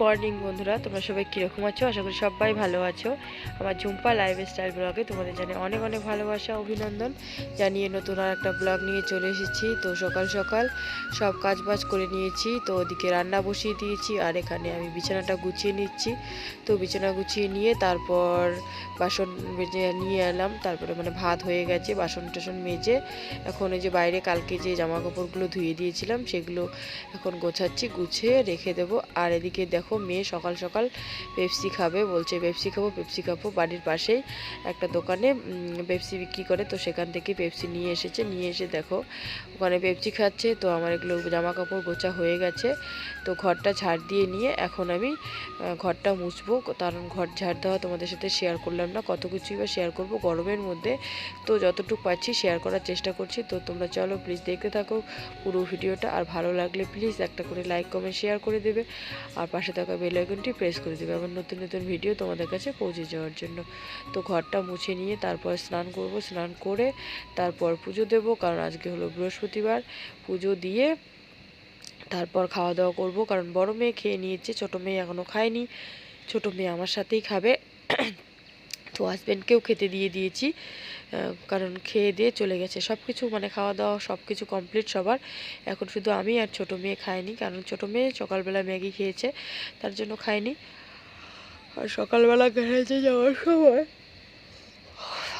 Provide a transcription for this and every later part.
Morning বন্ধুরা, তোমরা সবাই কীরকম আছো? আশা করি সবাই ভালো আছো। আমার ঝুম্পা লাইফ স্টাইল ব্লগে তোমাদের জানিয়ে অনেক অনেক ভালোবাসা, অভিনন্দন। জানিয়ে নতুন আর একটা ব্লগ নিয়ে চলে এসেছি। তো সকাল সকাল সব কাজ বাজ করে নিয়েছি, তো ওদিকে রান্না বসিয়ে দিয়েছি, আর এখানে আমি বিছানাটা গুছিয়ে নিচ্ছি। তো বিছানা গুছিয়ে নিয়ে তারপর বাসন নিয়ে এলাম, তারপরে মানে ভাত হয়ে গেছে, বাসন টাসন মেজে এখন ওই যে বাইরে কালকে যে জামা কাপড়গুলো ধুয়ে দিয়েছিলাম, সেগুলো এখন গোছাচ্ছি, গুছিয়ে রেখে দেবো। আর এদিকে দেখো, মেয়ে সকাল সকাল পেপসি খাবে, বলছে পেপসি খাব পেপসি খাব। বাড়ির পাশেই একটা দোকানে পেপসি বিক্রি করে, তো সেখান থেকে পেপসি নিয়ে এসেছে। নিয়ে এসে দেখো, ওখানে পেপসি খাচ্ছে, তো আমার এগুলো জামা কাপড় গোছা হয়ে গেছে। তো ঘরটা ঝাড় দিয়ে নিয়ে এখন আমি ঘরটা মুছবো। কারণ ঘর ঝাড় দেওয়া তোমাদের সাথে শেয়ার করলাম না। কত কিছুই বা শেয়ার করব গরমের মধ্যে। তো যতটুকু পাচ্ছি শেয়ার করার চেষ্টা করছি। তো তোমরা চলো প্লিজ দেখতে থাকো পুরো ভিডিওটা। আর ভালো লাগলে প্লিজ একটা করে লাইক কমেন্ট শেয়ার করে দেবে। আর পাশে থাকা বেল আইকনটি প্রেস করে দেবে। আমার নতুন নতুন ভিডিও তোমাদের কাছে পৌঁছে যাওয়ার জন্য। তো ঘরটা মুছে নিয়ে তারপর স্নান করব। স্নান করে তারপর পুজো দেব, কারণ আজকে হলো বৃহস্পতিবার। পুজো দিয়ে তারপর খাওয়া দাওয়া করব, কারণ বড় মেয়ে খেয়ে নিয়েছে, ছোটো মেয়ে এখনও খায়নি। ছোটো মেয়ে আমার সাথেই খাবে। তো হাজব্যান্ডকেও খেতে দিয়ে দিয়েছি কারণ খেয়ে দিয়ে চলে গেছে। সব কিছু মানে খাওয়া দাওয়া সব কিছু কমপ্লিট সবার। এখন শুধু আমি আর ছোটো মেয়ে খাইনি, কারণ ছোটো মেয়ে সকালবেলা ম্যাগি খেয়েছে, তার জন্য খাইনি। আর সকালবেলা গ্যারেজে যাওয়ার সময়।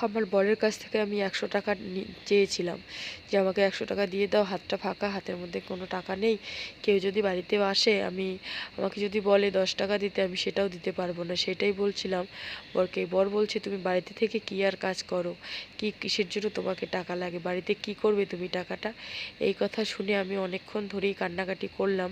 আমার বরের কাছ থেকে আমি একশো টাকা চেয়েছিলাম যে আমাকে একশো টাকা দিয়ে দাও হাতটা ফাঁকা হাতের মধ্যে কোনো টাকা নেই। কেউ যদি বাড়িতেও আসে আমি আমাকে যদি বলে দশ টাকা দিতে আমি সেটাও দিতে পারব না। সেটাই বলছিলাম বরকে বর বলছে তুমি বাড়িতে থেকে কী আর কাজ করো? কি কিসের জন্য তোমাকে টাকা লাগে? বাড়িতে কি করবে তুমি টাকাটা? এই কথা শুনে আমি অনেকক্ষণ ধরেই কান্নাকাটি করলাম।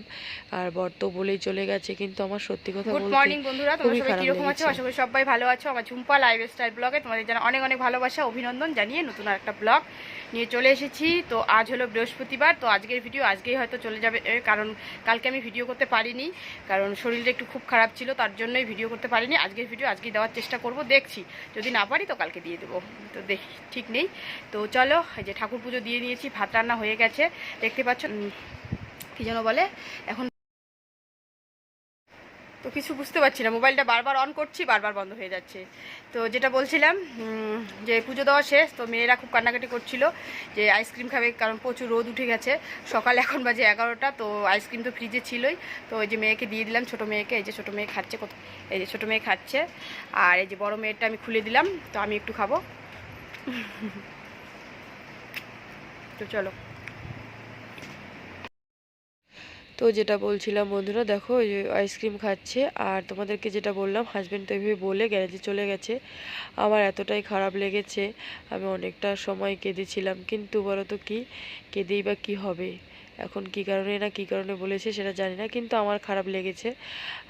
আর বর তো বলেই চলে গেছে কিন্তু আমার সত্যি কথা গুড বলতে মর্নিং বন্ধুরা। তোমরা খুবই সবাই খারাপ কীরকম আছো? লেগেছে। আশা করি সবাই ভালো আছো। আমার ঝুম্পা লাইফ স্টাইল ব্লগে তোমাদের জানা অনেক অনেক ভালোবাসা, অভিনন্দন জানিয়ে নতুন আর একটা ব্লগ নিয়ে চলে এসেছি। তো আজ হলো বৃহস্পতিবার, তো আজকের ভিডিও আজকেই হয়তো চলে যাবে কারণ কালকে আমি ভিডিও করতে পারিনি, কারণ শরীরটা একটু খুব খারাপ ছিল, তার জন্যই ভিডিও করতে পারিনি। আজকের ভিডিও আজকেই দেওয়ার চেষ্টা করব, দেখছি। যদি না পারি তো কালকে দিয়ে দেবো, তো দেখি, ঠিক নেই। তো চলো যে ঠাকুর পুজো দিয়ে নিয়েছি, ভাত রান্না হয়ে গেছে, দেখতে পাচ্ছ কি যেন বলে, এখন তো কিছু বুঝতে পারছি না। মোবাইলটা বারবার অন করছি, বারবার বন্ধ হয়ে যাচ্ছে। তো যেটা বলছিলাম যে পুজো দেওয়া শেষ, তো মেয়েরা খুব কান্নাকাটি করছিল যে আইসক্রিম খাবে, কারণ প্রচুর রোদ উঠে গেছে। সকাল এখন বাজে এগারোটা, তো আইসক্রিম তো ফ্রিজে ছিলই। তো ওই যে মেয়েকে দিয়ে দিলাম, ছোটো মেয়েকে, এই যে ছোটো মেয়ে খাচ্ছে এই যে ছোটো মেয়ে খাচ্ছে। আর এই যে বড় মেয়েরটা আমি খুলে দিলাম, তো আমি একটু খাব। তো চলো। তো যেটা বলছিলাম বন্ধুরা, দেখো ওই আইসক্রিম খাচ্ছে, আর তোমাদেরকে যেটা বললাম হাজব্যান্ড তো এভাবে বলে গ্যারেজে চলে গেছে। আমার এতটাই খারাপ লেগেছে, আমি অনেকটা সময় কেঁদেছিলাম, কিন্তু বলো তো কী, কেঁদেই বা কী হবে? এখন কি কারণে না কি কারণে বলেছে সেটা জানি না, কিন্তু আমার খারাপ লেগেছে।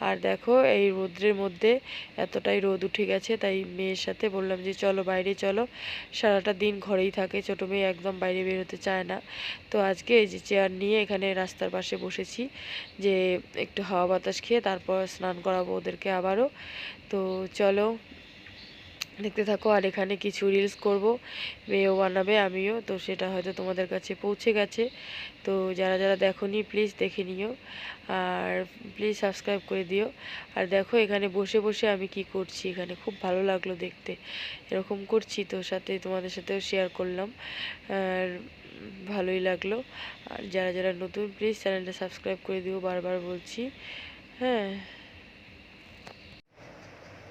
আর দেখো, এই রোদ্রের মধ্যে এতটাই রোদ উঠে গেছে, তাই মেয়ের সাথে বললাম যে, চলো বাইরে চলো। সারাটা দিন ঘরেই থাকে, ছোটো মেয়ে একদম বাইরে বেরোতে চায় না। তো আজকে এই যে চেয়ার নিয়ে এখানে রাস্তার পাশে বসেছি, যে একটু হাওয়া বাতাস খেয়ে তারপর স্নান করাবো ওদেরকে আবারও। তো চলো দেখতে থাকো, আর এখানে কিছু রিলস করব। মেয়েও বানাবে, আমিও। তো সেটা হয়তো তোমাদের কাছে পৌঁছে গেছে। তো যারা যারা দেখোনি প্লিজ দেখে নিও। আর প্লিজ সাবস্ক্রাইব করে দিও। আর দেখো, এখানে বসে বসে আমি কি করছি? এখানে খুব ভালো লাগল দেখতে। এরকম করছি তো, সাথে তোমাদের সাথেও শেয়ার করলাম। আর ভালোই লাগল। আর যারা যারা নতুন প্লিজ চ্যানেলটা সাবস্ক্রাইব করে দিও। বারবার বলছি। হ্যাঁ।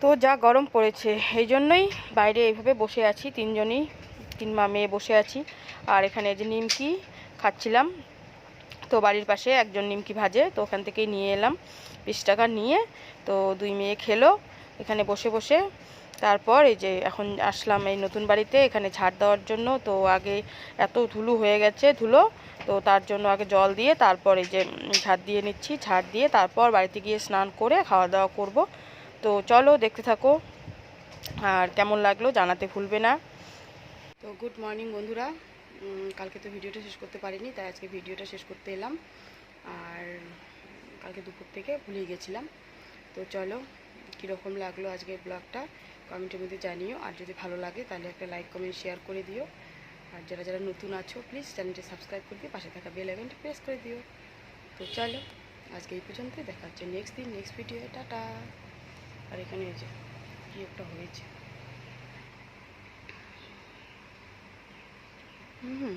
তো যা গরম পড়েছে, এই জন্যই বাইরে এইভাবে বসে আছি, তিনজনই, তিন মা মেয়ে বসে আছি। আর এখানে যে নিমকি খাচ্ছিলাম, তো বাড়ির পাশে একজন নিমকি ভাজে, তো ওখান থেকেই নিয়ে এলাম। বিশ টাকা নিয়ে, তো দুই মেয়ে খেলো, এখানে বসে বসে। তারপর এই যে এখন আসলাম এই নতুন বাড়িতে, এখানে ঝাড় দেওয়ার জন্য, তো আগে এত ধুলো হয়ে গেছে ধুলো, তো তার জন্য আগে জল দিয়ে তারপর এই যে ঝাড় দিয়ে নিচ্ছি, ঝাড় দিয়ে তারপর বাড়িতে গিয়ে স্নান করে খাওয়া দাওয়া করব। তো চলো, দেখতে থাকো। আর কেমন লাগল জানাতে ভুলবে না। তো গুড মর্নিং বন্ধুরা। কালকে তো ভিডিওটা শেষ করতে পারিনি, তাই আজকে ভিডিওটা শেষ করতে এলাম। আর কালকে দুপুর থেকে ভুলিয়ে গেছিলাম। তো চলো, কীরকম লাগল আজকের ব্লগটা কমেন্টের মধ্যে জানিও। আর যদি ভালো লাগে, তাহলে একটা লাইক কমেন্ট শেয়ার করে দিও। আর যারা যারা নতুন আছো প্লিজ চ্যানেলটি সাবস্ক্রাইব করে দিয়ে পাশে থাকা বেল আইকনটি প্রেস করে দিও। তো চলো, আজকে এই পর্যন্তই। দেখা হচ্ছে নেক্সট দিন নেক্সট ভিডিও টাটা। আর এখানে যে কি একটা হয়েছে। হুম।